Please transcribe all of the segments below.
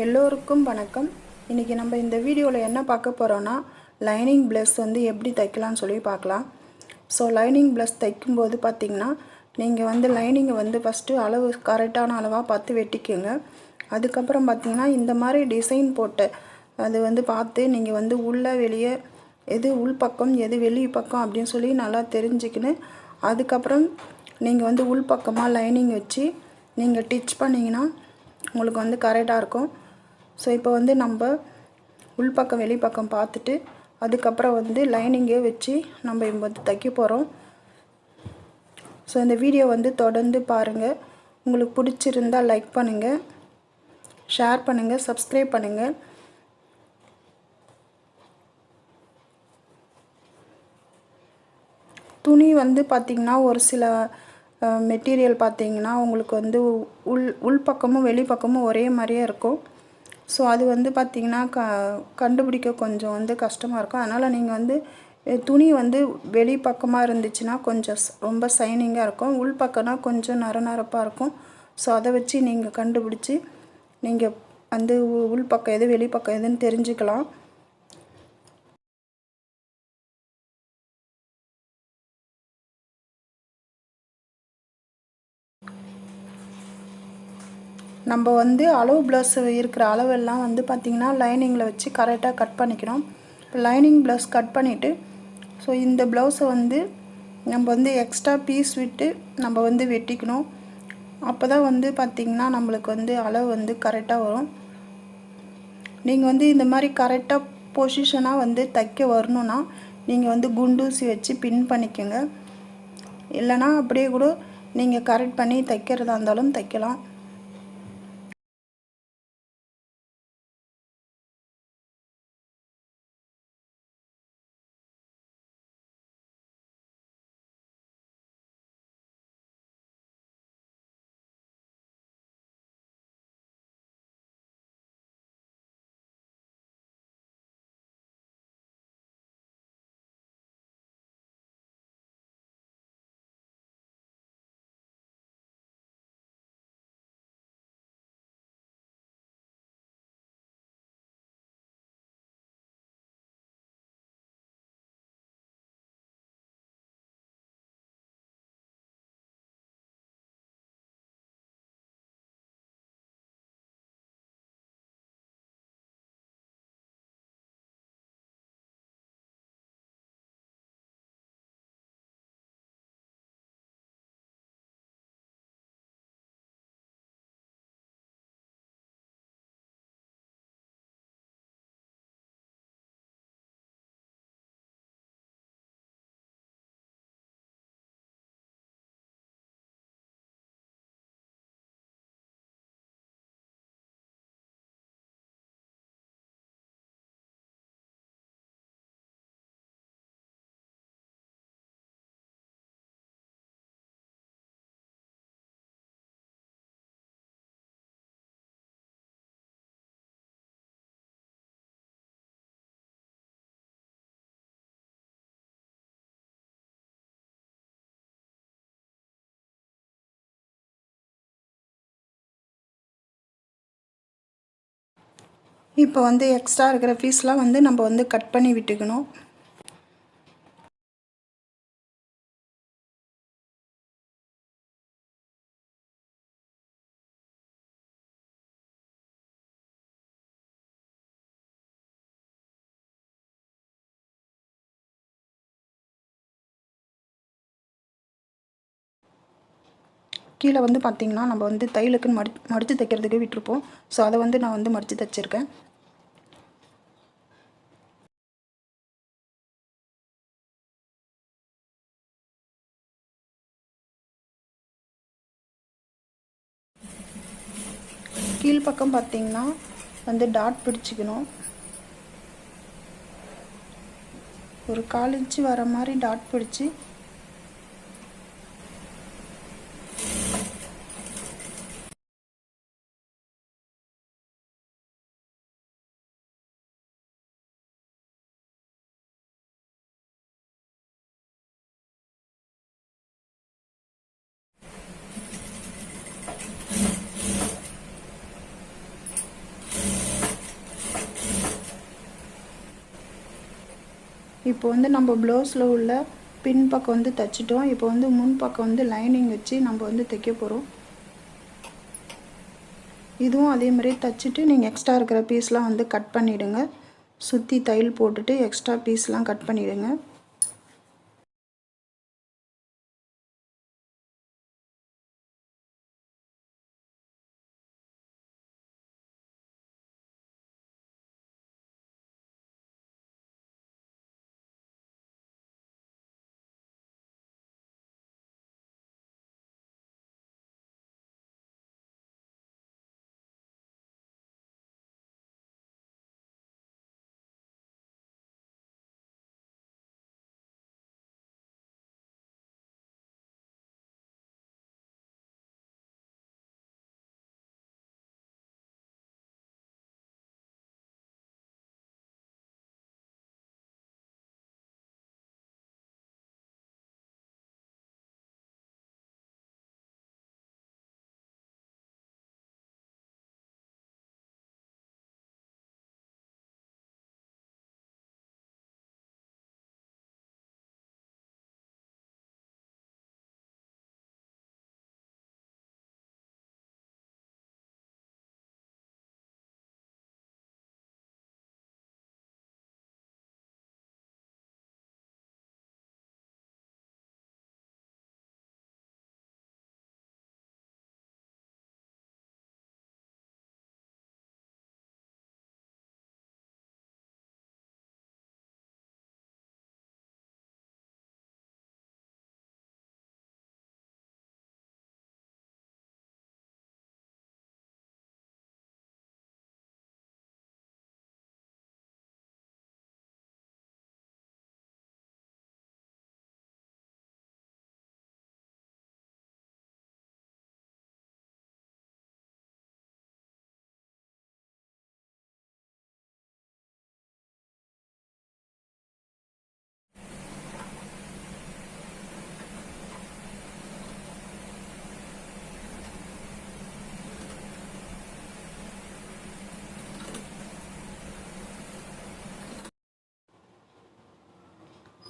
எல்லோருக்கும் வணக்கம். இன்றைக்கி நம்ம இந்த வீடியோவில் என்ன பார்க்க போகிறோன்னா லைனிங் ப்ளஸ் வந்து எப்படி தைக்கலாம்னு சொல்லி பார்க்கலாம். ஸோ லைனிங் ப்ளஸ் தைக்கும்போது பார்த்திங்கன்னா நீங்கள் வந்து லைனிங்கை வந்து ஃபஸ்ட்டு அளவு கரெக்டான அளவாக பார்த்து வெட்டிக்கோங்க. அதுக்கப்புறம் பார்த்திங்கன்னா இந்த மாதிரி டிசைன் போட்டு அது வந்து பார்த்து நீங்கள் வந்து உள்ளே வெளியே எது உள் பக்கம் எது வெளி பக்கம் அப்படின்னு சொல்லி நல்லா தெரிஞ்சுக்கின்னு அதுக்கப்புறம் நீங்கள் வந்து உள் பக்கமாக லைனிங் வச்சு நீங்கள் டிச் பண்ணிங்கன்னா உங்களுக்கு வந்து கரெக்டாக இருக்கும். ஸோ இப்போ வந்து நம்ம உள்பக்கம் வெளிப்பக்கம் பார்த்துட்டு அதுக்கப்புறம் வந்து லைனிங்கே வச்சு நம்ம இப்போ வந்து தைக்க போகிறோம் ஸோ இந்த வீடியோ வந்து தொடர்ந்து பாருங்கள் உங்களுக்கு பிடிச்சிருந்தால் லைக் பண்ணுங்கள் ஷேர் பண்ணுங்கள் சப்ஸ்கிரைப் பண்ணுங்கள் துணி வந்து பார்த்திங்கன்னா ஒரு சில மெட்டீரியல் பார்த்திங்கன்னா உங்களுக்கு வந்து உள் உள்பக்கமும் வெளிப்பக்கமும் ஒரே மாதிரியே இருக்கும். ஸோ அது வந்து பார்த்திங்கன்னா க கண்டுபிடிக்க கொஞ்சம் வந்து கஷ்டமாக இருக்கும். அதனால் நீங்கள் வந்து துணி வந்து வெளி பக்கமாக இருந்துச்சுன்னா கொஞ்சம் ரொம்ப சைனிங்காக இருக்கும். உள் பக்கம்னா கொஞ்சம் நர நரப்பாக இருக்கும். ஸோ அதை வச்சு நீங்கள் கண்டுபிடிச்சி நீங்கள் வந்து உள் பக்கம் எது வெளி பக்கம் எதுன்னு தெரிஞ்சுக்கலாம். நம்ம வந்து அளவு ப்ளவுஸ் இருக்கிற அளவெல்லாம் வந்து பார்த்திங்கன்னா லைனிங்கில் வச்சு கரெக்டாக கட் பண்ணிக்கணும். இப்போ லைனிங் ப்ளவுஸ் கட் பண்ணிவிட்டு ஸோ இந்த ப்ளவுஸை வந்து நம்ம வந்து எக்ஸ்ட்ரா பீஸ் விட்டு நம்ம வந்து வெட்டிக்கணும். அப்போ தான் வந்து பார்த்திங்கன்னா நம்மளுக்கு வந்து அளவு வந்து கரெக்டாக வரும். நீங்கள் வந்து இந்த மாதிரி கரெக்டாக பொசிஷனாக வந்து தைக்க வரணுன்னா நீங்கள் வந்து குண்டூசி வச்சு பின் பண்ணிக்கோங்க. இல்லைனா அப்படியே கூட நீங்கள் கரெக்ட் பண்ணி தைக்கிறதா இருந்தாலும் தைக்கலாம். இப்போ வந்து எக்ஸ்ட்ரா இருக்கிற பீஸ்லாம் வந்து நம்ம வந்து கட் பண்ணி விட்டுக்கணும். கீழே வந்து பார்த்திங்கன்னா நம்ம வந்து தையலுக்குன்னு மடி மடித்து தைக்கிறதுக்கு விட்டுருப்போம். ஸோ அதை வந்து நான் வந்து மடித்து தைச்சிருக்கேன். கீழ்ப்பக்கம் பார்த்திங்கன்னா வந்து டாட் பிடிச்சிக்கணும். ஒரு கால் இன்ச்சு வர மாதிரி டாட் பிடிச்சி இப்போ வந்து நம்ம ப்ளவுஸில் உள்ள பின் பக்கம் வந்து தைச்சிட்டோம். இப்போ வந்து முன் பக்கம் வந்து லைனிங் வச்சு நம்ம வந்து தைக்க போகிறோம் இதுவும் அதே மாதிரி தைச்சிட்டு நீங்கள் எக்ஸ்ட்ரா இருக்கிற பீஸ்லாம் வந்து கட் பண்ணிவிடுங்க சுற்றி தையல் போட்டுட்டு எக்ஸ்ட்ரா பீஸ்லாம் கட் பண்ணிவிடுங்க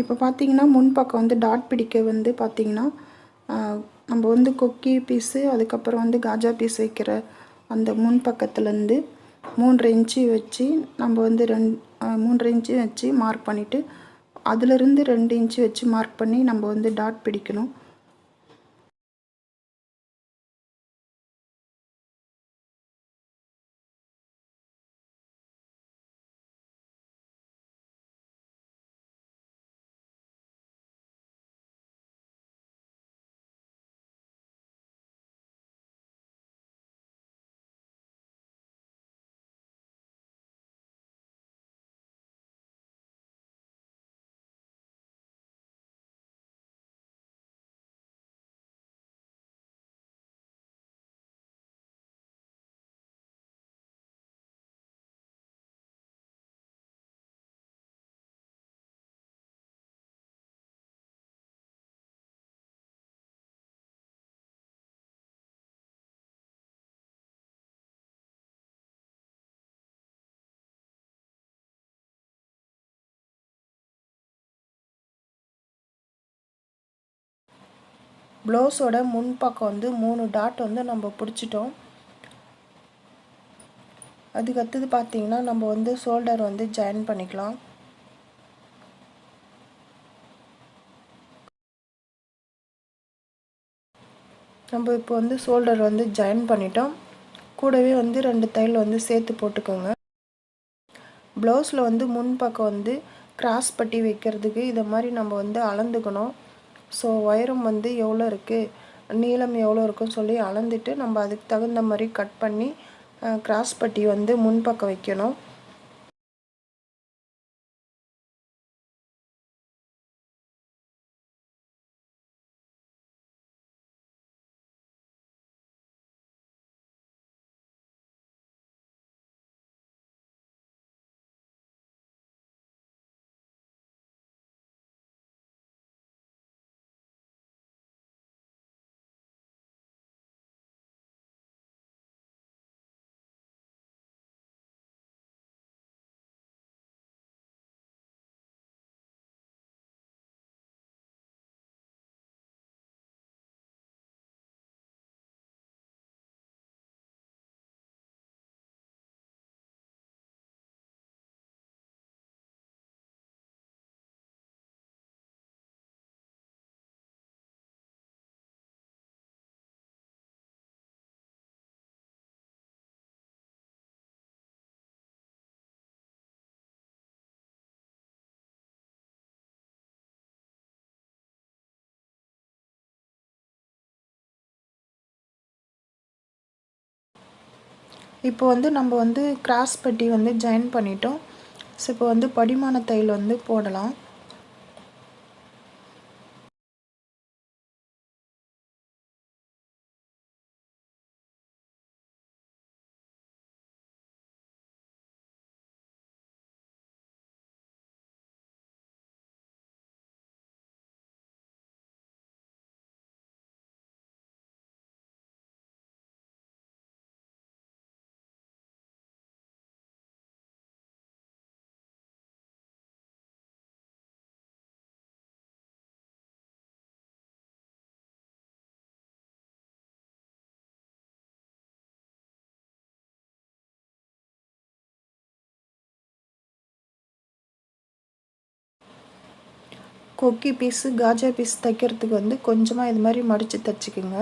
இப்போ பார்த்திங்கன்னா முன்பக்கம் வந்து டாட் பிடிக்க வந்து பார்த்திங்கன்னா நம்ம வந்து கொக்கி பீஸு அதுக்கப்புறம் வந்து காஜா பீஸ் வைக்கிற அந்த முன் பக்கத்துலேருந்து மூன்றரை இன்ச்சு வச்சு நம்ம வந்து ரெண் மூன்றரை இன்ச்சு வச்சு மார்க் பண்ணிவிட்டு அதிலிருந்து ரெண்டு இன்ச்சு வச்சு மார்க் பண்ணி நம்ம வந்து டாட் பிடிக்கணும். ப்ளவுஸோட முன் பக்கம் வந்து மூணு டாட் வந்து நம்ம பிடிச்சிட்டோம். அதுக்கடுத்தது பார்த்தீங்கன்னா நம்ம வந்து ஷோல்டர் வந்து ஜாயின் பண்ணிக்கலாம். நம்ம இப்போ வந்து ஷோல்டர் வந்து ஜாயின் பண்ணிட்டோம். கூடவே வந்து ரெண்டு தையல் வந்து சேர்த்து போட்டுக்கோங்க. ப்ளவுஸில் வந்து முன் பக்கம் வந்து கிராஸ் பட்டி வைக்கிறதுக்கு இதை மாதிரி நம்ம வந்து அளந்துக்கணும். ஸோ உயரம் வந்து எவ்வளோ இருக்குது நீளம் எவ்வளோ இருக்குன்னு சொல்லி அளந்துட்டு நம்ம அதுக்கு தகுந்த மாதிரி கட் பண்ணி கிராஸ் பட்டி வந்து முன்பக்கம் வைக்கணும். இப்போ வந்து நம்ம வந்து கிராஸ் பட்டி வந்து ஜாயின் பண்ணிட்டோம். ஸோ இப்போ வந்து படிமான தையல் வந்து போடலாம். கொக்கி பீஸு காஜா பீஸ் தைக்கிறதுக்கு வந்து கொஞ்சமாக இது மாதிரி மடித்து தைச்சிக்கோங்க.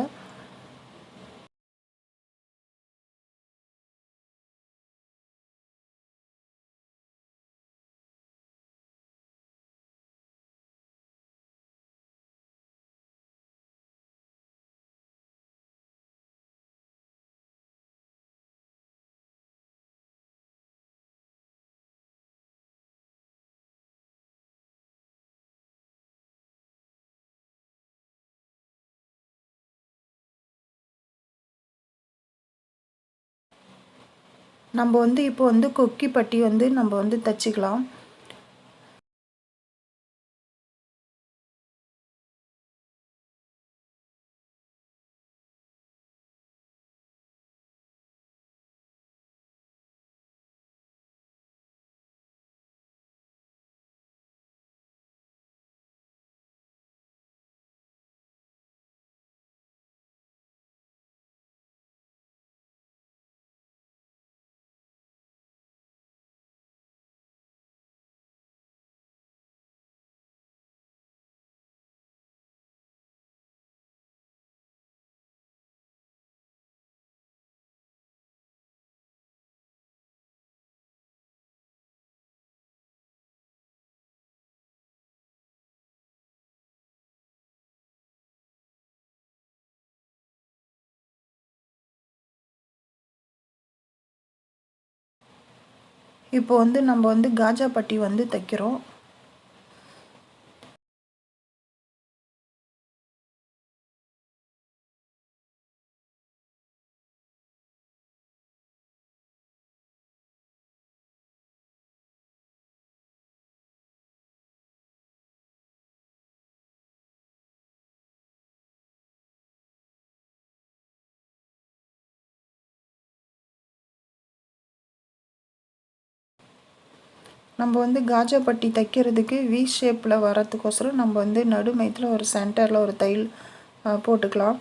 நம்ம வந்து இப்போ வந்து கொக்கி பட்டி வந்து நம்ம வந்து தைச்சிக்கலாம். இப்போ வந்து நம்ம வந்து காஜா பட்டி வந்து தைக்கிறோம். நம்ம வந்து காஜா பட்டி தைக்கிறதுக்கு வி ஷேப்பில் வரத்துக்கோசரம் நம்ம வந்து நடுமயத்தில் ஒரு சென்டரில் ஒரு தையல் போட்டுக்கலாம்.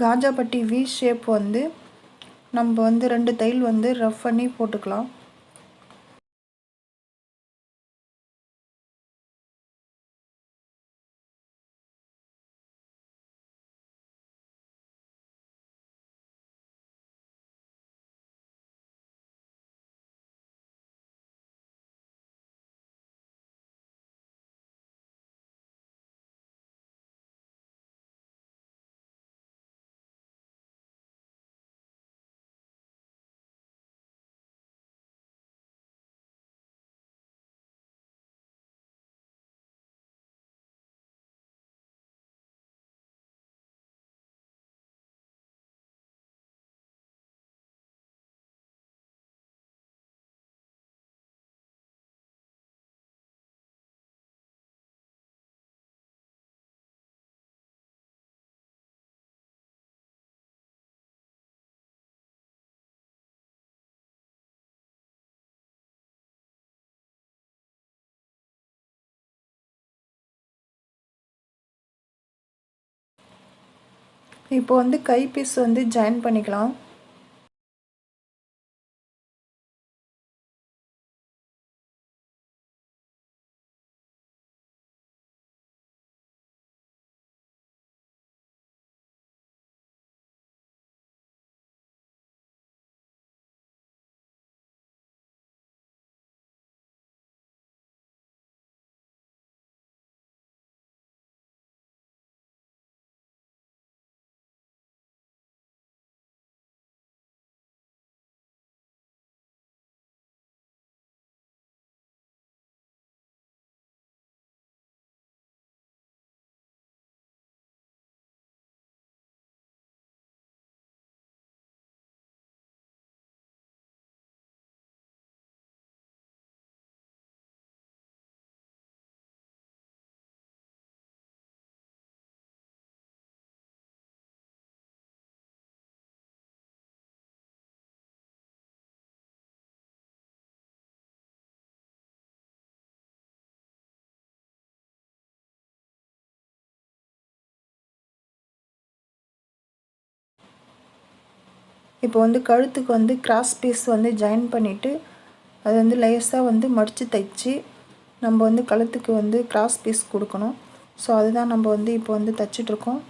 காஜாப்பட்டி வி ஷேப் வந்து நம்ம வந்து ரெண்டு தையல் வந்து ரஃப் பண்ணி போட்டுக்கலாம். இப்போ வந்து கைபீஸ் வந்து ஜாயின் பண்ணிக்கலாம். இப்போ வந்து கழுத்துக்கு வந்து கிராஸ் பீஸ் வந்து ஜாயின் பண்ணிவிட்டு அது வந்து லேஸாக வந்து மடித்து தைச்சி நம்ம வந்து கழுத்துக்கு வந்து கிராஸ் பீஸ் கொடுக்கணும். ஸோ அதுதான் நம்ம வந்து இப்போ வந்து தைச்சிட்ருக்கோம்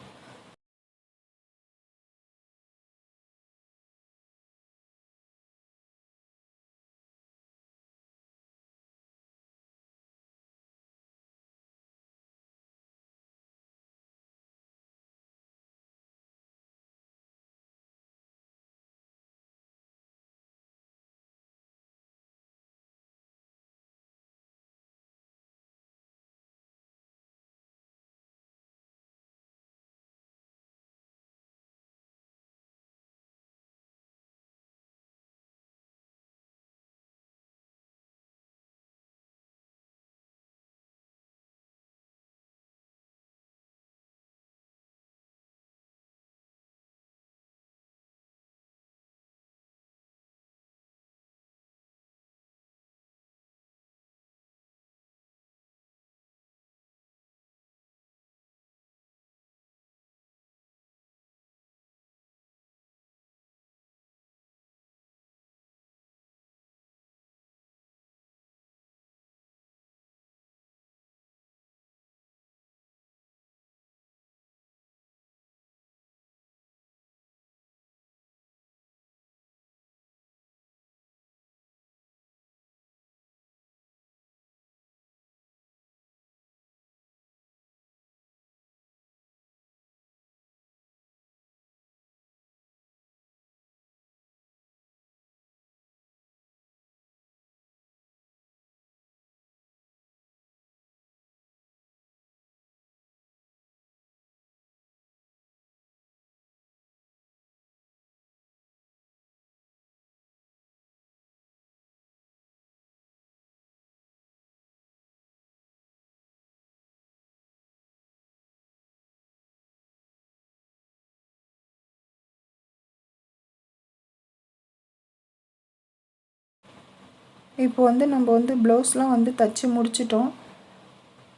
இப்போ வந்து நம்ம வந்து ப்ளவுஸ்லாம் வந்து தச்சு முடிச்சிட்டோம்.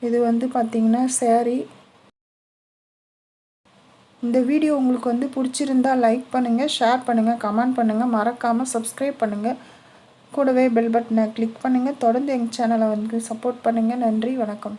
இது வந்து பார்த்திங்கன்னா சேரீ இந்த வீடியோ உங்களுக்கு வந்து பிடிச்சிருந்தா லைக் பண்ணுங்கள் ஷேர் பண்ணுங்கள் கமெண்ட் பண்ணுங்கள் மறக்காமல் சப்ஸ்கிரைப் பண்ணுங்கள் கூடவே பெல் பட்டனை கிளிக் பண்ணுங்கள் தொடர்ந்து எங்கள் சேனலை வந்து சப்போர்ட் பண்ணுங்கள் நன்றி வணக்கம்.